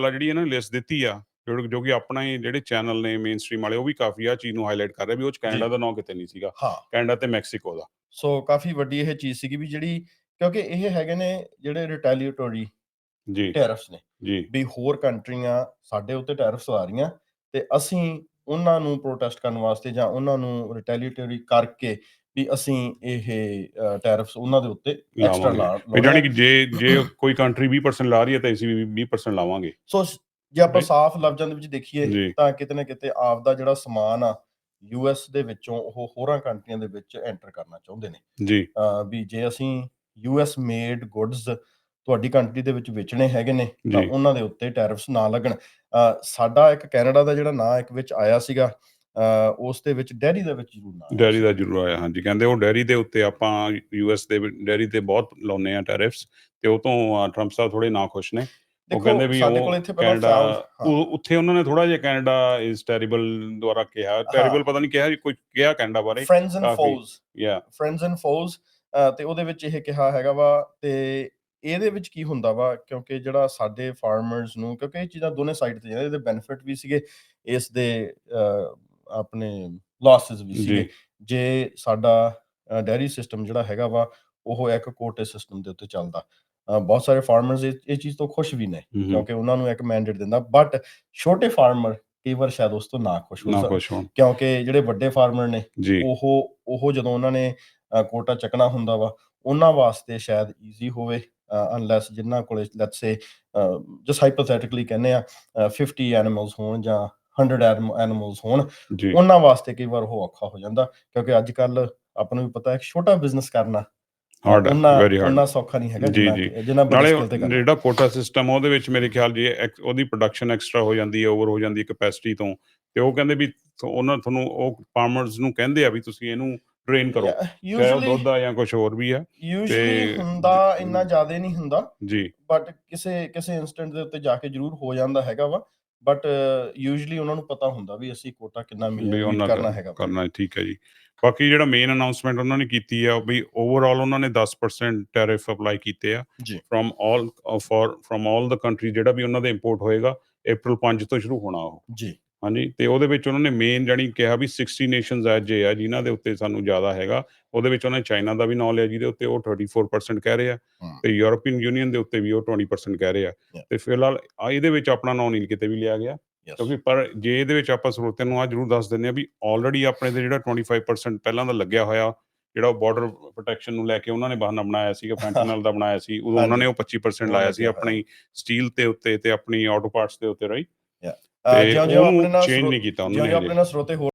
ਵਾਲਾ ਜਿਹੜੀ ਇਹਨਾਂ ਨੇ ਲਿਸਟ ਦਿੱਤੀ ਆ ਜੋ ਕਿ ਆਪਣਾ ਹੀ ਜਿਹੜੇ ਚੈਨਲ ਨੇ ਮੇਨ ਸਟ੍ਰੀਮ ਵਾਲੇ ਉਹ ਵੀ ਕਾਫੀ ਆ ਚੀਜ਼ ਨੂੰ ਹਾਈਲਾਈਟ ਕਰ ਰਹੇ ਵੀ ਉਹ ਚ ਕੈਨੇਡਾ ਦਾ ਨਾਂ ਕਿਤੇ ਨਹੀਂ ਸੀਗਾ ਕੈਨੇਡਾ ਤੇ ਮੈਕਸੀਕੋ ਦਾ। ਸੋ ਕਾਫੀ ਵੱਡੀ ਇਹ ਚੀਜ਼ ਸੀਗੀ ਵੀ ਜਿਹੜੀ ਕਿਉਂਕਿ ਇਹ ਹੈਗੇ ਨੇ ਜਿਹੜੇ ਰਿਟੈਲੀਏਟਰੀ ਜੀ। ਟੈਰਿਫਸ ਨੇ। ਜੀ। ਵੀ ਹੋਰ ਕੰਟਰੀਆਂ ਸਾਡੇ ਉੱਤੇ ਟੈਰਿਫਸ ਲਾ ਰਹੀਆਂ ਤੇ ਅਸੀਂ ਉਹਨਾਂ ਨੂੰ ਪ੍ਰੋਟੈਸਟ ਕਰਨ ਵਾਸਤੇ ਜਾਂ ਉਹਨਾਂ ਨੂੰ ਰਿਟੈਲੀਏਟਰੀ ਕਰਕੇ ਵੀ ਅਸੀਂ ਇਹ ਟੈਰਿਫਸ ਉਹਨਾਂ ਦੇ ਉੱਤੇ ਐਕਸਟਰਾ ਲਾ ਜਾਣੀ ਕਿ। ਜੇ ਜੇ ਕੋਈ ਕੰਟਰੀ 20% ਲਾ ਰਹੀ ਹੈ ਤਾਂ ਅਸੀਂ ਵੀ 20% ਲਾਵਾਂਗੇ ਸੋ ਜੇ ਆਪਾਂ। ਸਾਫ਼ ਲਫ਼ਜ਼ਾਂ ਦੇ ਵਿੱਚ ਦੇਖੀਏ ਤਾਂ ਕਿਤੇ ਨਾ ਕਿਤੇ ਆਪਦਾ ਜਿਹੜਾ ਸਮਾਨ ਆ ਯੂਐਸ ਦੇ ਵਿੱਚੋਂ ਉਹ ਹੋਰਾਂ ਕੰਟਰੀਆਂ ਦੇ ਵਿੱਚ ਐਂਟਰ ਕਰਨਾ ਚਾਹੁੰਦੇ ਨੇ ਜੀ ਵੀ ਜੇ ਅਸੀਂ ਯੂਐਸ ਮੇਡ ਗੁੱਡਸ ਤੁਹਾਡੀ ਕੰਟਰੀ ਦੇ ਵਿੱਚ ਵੇਚਣੇ ਹੈਗੇ ਨੇ ਤਾਂ। ਉਹਨਾਂ ਦੇ ਉੱਤੇ ਟੈਰਿਫਸ ਨਾ ਲੱਗਣ ਸਾਡਾ ਇੱਕ ਕੈਨੇਡਾ ਦਾ ਜਿਹੜਾ ਨਾਂ ਇੱਕ ਵਿੱਚ ਆਇਆ ਸੀਗਾ ਉਸ ਦੇ ਵਿੱਚ ਡੈਰੀ ਦੇ ਵਿੱਚ ਜ਼ਰੂਰ ਨਾਂ ਆਇਆ ਡੈਰੀ। ਦਾ ਜ਼ਰੂਰ ਆਇਆ ਹਾਂਜੀ। ਕਹਿੰਦੇ ਉਹ ਡੈਰੀ ਦੇ ਉੱਤੇ ਆਪਾਂ ਯੂਐਸ ਦੇ ਡੈਰੀ ਤੇ ਬਹੁਤ ਲਾਉਨੇ ਆ ਟੈਰਿਫਸ ਤੇ ਉਹ ਤੋਂ ਟਰੰਪ ਸਾਹਿਬ ਥੋੜੇ ਨਾ ਖੁਸ਼ ਨੇ। ਉਹ ਕਹਿੰਦੇ ਵੀ ਉਹ ਕੈਨੇਡਾ ਉੱਥੇ ਉਹਨਾਂ ਨੇ ਥੋੜਾ ਜਿਹਾ ਕੈਨੇਡਾ ਇਜ਼ ਟੈਰੀਬਲ ਦੁਆਰਾ ਕਿਹਾ। ਟੈਰੀਬਲ ਪਤਾ ਨਹੀਂ ਕਿਹਾ ਕੋਈ ਕਿਹਾ ਕੈਨੇਡਾ ਬਾਰੇ। Friends and. ਫੋਜ਼ ਯਾ ਫਰੈਂਡਸ ਐਂਡ ਫੋਜ਼ ਤੇ ਉਹਦੇ ਵਿੱਚ ਇਹ ਕਿਹਾ ਹੈਗਾ ਵਾ ਤੇ ਇਹਦੇ ਵਿੱਚ ਕੀ ਹੁੰਦਾ ਵਾ ਕਿਉਂਕਿ ਜਿਹੜਾ ਸਾਡੇ ਫਾਰਮਰਸ ਨੂੰ ਕਿਉਂਕਿ ਇਹ ਚੀਜ਼ਾਂ ਦੋਨੇ ਸਾਈਡ ਤੇ ਜਾਂਦੇ ਇਹਦੇ ਬੈਨੀਫਿਟ ਵੀ ਸੀਗੇ ਇਸ ਦੇ ਆਪਣੇ ਲਾਸਸ ਵੀ ਸੀਗੇ। ਜੀ। ਸਾਡਾ ਡੈਰੀ ਸਿਸਟਮ ਜਿਹੜਾ ਹੈਗਾ ਵਾ ਉਹ ਇੱਕ ਕੋਟੇ ਸਿਸਟਮ ਦੇ ਉੱਤੇ ਚੱਲਦਾ। ਬਹੁਤ ਸਾਰੇ ਫਾਰਮਰਸ ਇਹ ਚੀਜ਼ ਤੋਂ ਖੁਸ਼ ਵੀ ਨੇ ਕਿਉਂਕਿ ਉਹਨਾਂ ਨੂੰ ਇੱਕ ਮੈਂਡੇਟ ਦਿੰਦਾ। ਬਟ ਛੋਟੇ ਫਾਰਮਰ ਕਈ ਵਾਰ ਸ਼ਾਇਦ ਉਸ ਤੋਂ ਨਾ ਖੁਸ਼ ਹੋ ਸਕਣ ਕਿਉਂਕਿ ਜਿਹੜੇ ਵੱਡੇ ਫਾਰਮਰ ਨੇ ਉਹ ਉਹ ਜਦੋਂ ਉਹਨਾਂ ਨੇ ਕੋਟਾ ਚੱਕਣਾ ਹੁੰਦਾ ਵਾ ਉਹਨਾਂ ਵਾਸਤੇ ਸ਼ਾਇਦ ਈਜ਼ੀ ਹੋਵੇ ਅਨਲੈਸ ਜਿਨ੍ਹਾਂ ਕੋਲੇ ਲੈਟਸ ਸੇ ਜਸਟ ਹਾਈਪੋਥੈਟਿਕਲੀ ਕਹਿੰਦੇ ਆ ਅ, 50 ਐਨੀਮਲਸ ਹੋਣ ਜਾਂ 100 ਐਨੀਮਲਸ ਹੋਣ ਜੀ। ਉਹਨਾਂ ਵਾਸਤੇ ਕਈ ਵਾਰ ਉਹ ਔਖਾ ਹੋ ਜਾਂਦਾ ਕਿਉਂਕਿ ਅੱਜ ਕੱਲ ਆਪਾਂ ਨੂੰ ਵੀ ਪਤਾ ਹੈ ਛੋਟਾ ਬਿਜ਼ਨਸ ਕਰਨਾ ਹਾਰਡ ਉਹਨਾਂ ਵੈਰੀ ਹਾਰਡ ਉਹਨਾਂ ਸੌਖਾ ਨਹੀਂ ਹੈਗਾ ਜਿੰਨਾ। ਕਿ- ਨਾਲੇ ਜਿਹੜਾ ਕੋਟਾ ਸਿਸਟਮ ਉਹਦੇ ਵਿੱਚ ਮੇਰੇ ਖਿਆਲ ਜੀ ਉਹਦੀ ਪ੍ਰੋਡਕਸ਼ਨ ਐਕਸਟਰਾ ਹੋ ਜਾਂਦੀ ਹੈ ਓਵਰ ਹੋ ਜਾਂਦੀ ਹੈ ਕੈਪੈਸਿਟੀ ਤੋਂ ਤੇ ਉਹ ਕਹਿੰਦੇ ਵੀ ਉਹਨਾਂ ਤੁਹਾਨੂੰ ਉਹ ਫਾਰਮਰਸ ਨੂੰ ਕਹਿੰਦੇ ਆ ਵੀ ਤੁਸੀਂ ਇਹਨੂੰ ਟ੍ਰੇਨ ਕਰੋ। ਚਾਹੇ ਦੁੱਧ ਆ ਜਾਂ ਕੁਝ ਹੋਰ ਵੀ ਆ ਯੂਜੂਲੀ ਤੇ- ਹੁੰਦਾ ਇੰਨਾ ਜ਼ਿਆਦਾ ਨਹੀਂ ਹੁੰਦਾ ਜੀ। ਬਟ ਕਿਸੇ ਕਿਸੇ ਇਨਸਟੈਂਟ ਦੇ ਉੱਤੇ ਜਾ ਕੇ ਜ਼ਰੂਰ ਹੋ ਜਾਂਦਾ ਹੈਗਾ ਵਾ। ਬਟ ਯੂਜੂਲੀ ਉਹਨਾਂ ਨੂੰ ਪਤਾ ਹੁੰਦਾ ਵੀ ਅਸੀਂ ਕੋਟਾ ਕਿੰਨਾ ਵੀ ਮਿਲਿਆ ਉਹਨਾਂ ਕਰਨਾ ਹੈਗਾ। ਕਰਨਾ ਹੈ, ਠੀਕ ਹੈ ਜੀ ਬਾਕੀ ਜਿਹੜਾ ਮੇਨ ਅਨਾਉਂਸਮੈਂਟ ਉਹਨਾਂ ਨੇ ਕੀਤੀ ਆ ਵੀ ਓਵਰਆਲ ਉਹਨਾਂ ਨੇ 10% ਟੈਰਿਫ ਅਪਲਾਈ ਕੀਤੇ ਆ ਜੀ। From all for from all the country ਜਿਹੜਾ ਵੀ ਉਹਨਾਂ ਦੇ ਇੰਪੋਰਟ ਹੋਏਗਾ April 5 ਤੋਂ ਸ਼ੁਰੂ ਹੋਣਾ ਉਹ ਜੀ ਹਾਂਜੀ ਤੇ ਉਹਦੇ ਵਿੱਚ ਉਹਨਾਂ ਨੇ ਮੇਨ ਜਾਣੀ ਕਿਹਾ ਵੀ 60 ਨੇਸ਼ਨਸ ਐ ਜੇ ਆ ਜਿਨ੍ਹਾਂ ਦੇ ਉੱਤੇ ਸਾਨੂੰ ਜ਼ਿਆਦਾ ਹੈਗਾ ਉਹਦੇ ਵਿੱਚ ਉਹਨਾਂ ਚਾਈਨਾ ਦਾ ਵੀ ਨਾਂ ਲਿਆ ਜਿਹਦੇ ਉੱਤੇ ਉਹ 34% ਕਹਿ ਰਹੇ ਆ। ਤੇ ਯੂਰੋਪੀਅਨ ਯੂਨੀਅਨ ਦੇ ਉੱਤੇ ਵੀ ਉਹ 20% ਕਹਿ ਰਹੇ ਆ. ਤੇ ਫਿਲਹਾਲ ਆ ਇਹਦੇ ਵਿੱਚ ਆਪਣਾ ਨਾਂ ਨਹੀਂ ਕਿਤੇ ਵੀ ਲਿਆ ਗਿਆ ਕਿਉਂਕਿ ਪਰ ਜੇ ਇਹਦੇ ਵਿੱਚ ਆਪਾਂ ਸਰੋਤਿਆਂ ਨੂੰ ਆ ਜਰੂਰ ਦੱਸ ਦਿੰਦੇ ਆ ਵੀ ਆਲਰੇਡੀ ਆਪਣੇ ਤੇ ਜਿਹੜਾ 25% ਪਹਿਲਾਂ ਦਾ ਲੱਗਿਆ ਹੋਇਆ ਜਿਹੜਾ ਬਾਰਡਰ ਪ੍ਰੋਟੈਕਸ਼ਨ ਨੂੰ ਲੈ ਕੇ ਉਹਨਾਂ ਨੇ ਬਹਾਨਾ ਬਣਾਇਆ ਸੀਗਾ ਫੈਂਟਨਲ ਦਾ ਬਣਾਇਆ ਸੀ ਉਦੋਂ ਉਹਨਾਂ ਨੇ ਉਹ 25% ਉਹ ਲਾਇਆ ਸੀ। ਆਪਣੀ ਸਟੀਲ ਤੇ ਉੱਤੇ ਤੇ ਆਪਣੀ ਆਟੋ ਪਾਰਟਸ ਦੇ ਉੱਤੇ ਰਾਈ ਅਹ, ਤੇ ਜਿਉਂ ਜਿਉਂ ਆਪਣੇ ਉਹਨੂੰ ਨਾਲ ਚੇਂਜ ਨਹੀਂ ਕੀਤਾ ਜਿਉਂ ਉਹਨਾਂ ਜਿਉਂ ਨੇ ਆਪਣੇ ਨਾਲ ਸਰੋਤੇ ਹੋਰ